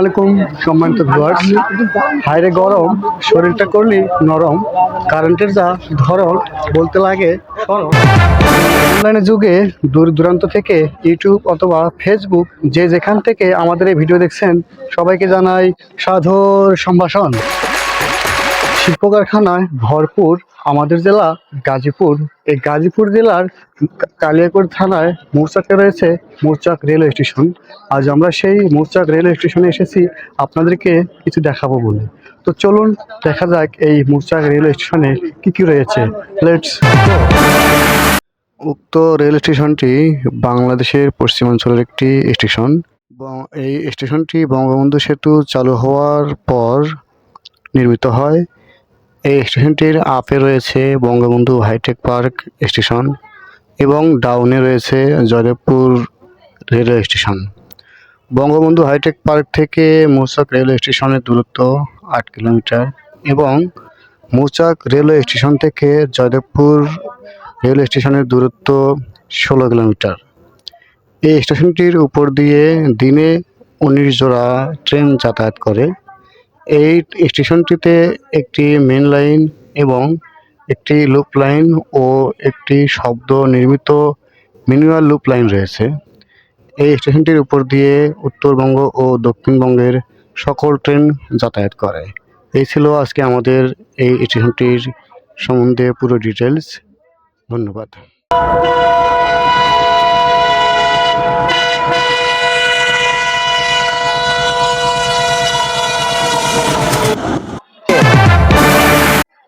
আলাইকুম, সম্মানিত ভিউয়ার্স হাইরে গরম, শরীরটা করলি নরম কারেন্টের যা ধরন, বলতে লাগে অনলাইনের যুগে দূর দূরান্ত থেকে ইউটিউব অথবা ফেসবুক যে যেখান থেকে আমাদের এই ভিডিও দেখছেন, সবাইকে জানাই সাধুর সম্ভাষণ। শিল্প কারখানায় ভরপুর আমাদের জেলা গাজীপুর। এই গাজীপুর জেলার কালিয়াকৈর থানায় মৌচাকে রয়েছে মৌচাক রেলওয়ে স্টেশন। আজ আমরা সেই মৌচাক রেলওয়ে স্টেশনে এসেছি, আপনাদেরকে কিছু দেখাবো বলে। তো চলুন, দেখা যাক এই মৌচাক রেলওয়ে স্টেশনে কি কি রয়েছে। লেটস উক্ত রেল স্টেশনটি বাংলাদেশের পশ্চিমাঞ্চলের একটি স্টেশন। এই স্টেশনটি বঙ্গবন্ধু সেতু চালু হওয়ার পর নির্মিত হয়। এই স্টেশনটির আপে রয়েছে বঙ্গবন্ধু হাইটেক পার্ক স্টেশন এবং ডাউনে রয়েছে Joydebpur railway station. Bangabandhu hitech park থেকে মৌচাক রেলওয়ে স্টেশনের দূরত্ব আট কিলোমিটার এবং মৌচাক রেলওয়ে স্টেশন থেকে জয়দেবপুর রেলওয়ে স্টেশনের দূরত্ব ষোলো কিলোমিটার। এই স্টেশনটির উপর দিয়ে দিনে উনিশ জোড়া ট্রেন যাতায়াত করে। এই স্টেশনটিতে একটি মেন লাইন এবং একটি লুপ লাইন ও একটি শব্দ নির্মিত ম্যানুয়াল লুপ লাইন রয়েছে। এই স্টেশনটির উপর দিয়ে উত্তরবঙ্গ ও দক্ষিণবঙ্গের সকল ট্রেন যাতায়াত করে। এই ছিল আজকে আমাদের এই স্টেশনটির সম্বন্ধে পুরো ডিটেলস ধন্যবাদ।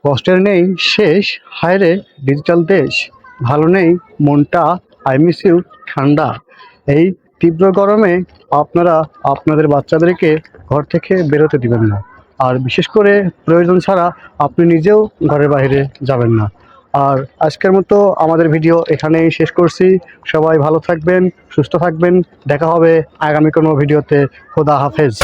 কষ্টের নেই, শেষ। হায়রে, ডিজিটাল দেশ। ভালো নেই, মনটা। আই মিস ইউ ঠান্ডা। এই তীব্র গরমে আপনারা আপনাদের বাচ্চাদেরকে ঘর থেকে বেরোতে দিবেন না। আর বিশেষ করে প্রয়োজন ছাড়া আপনি নিজেও ঘরের বাইরে যাবেন না। আর আজকের মতো আমাদের ভিডিও এখানেই শেষ করছি। সবাই ভালো থাকবেন, সুস্থ থাকবেন। দেখা হবে আগামী কোনো ভিডিওতে। খোদা হাফেজ।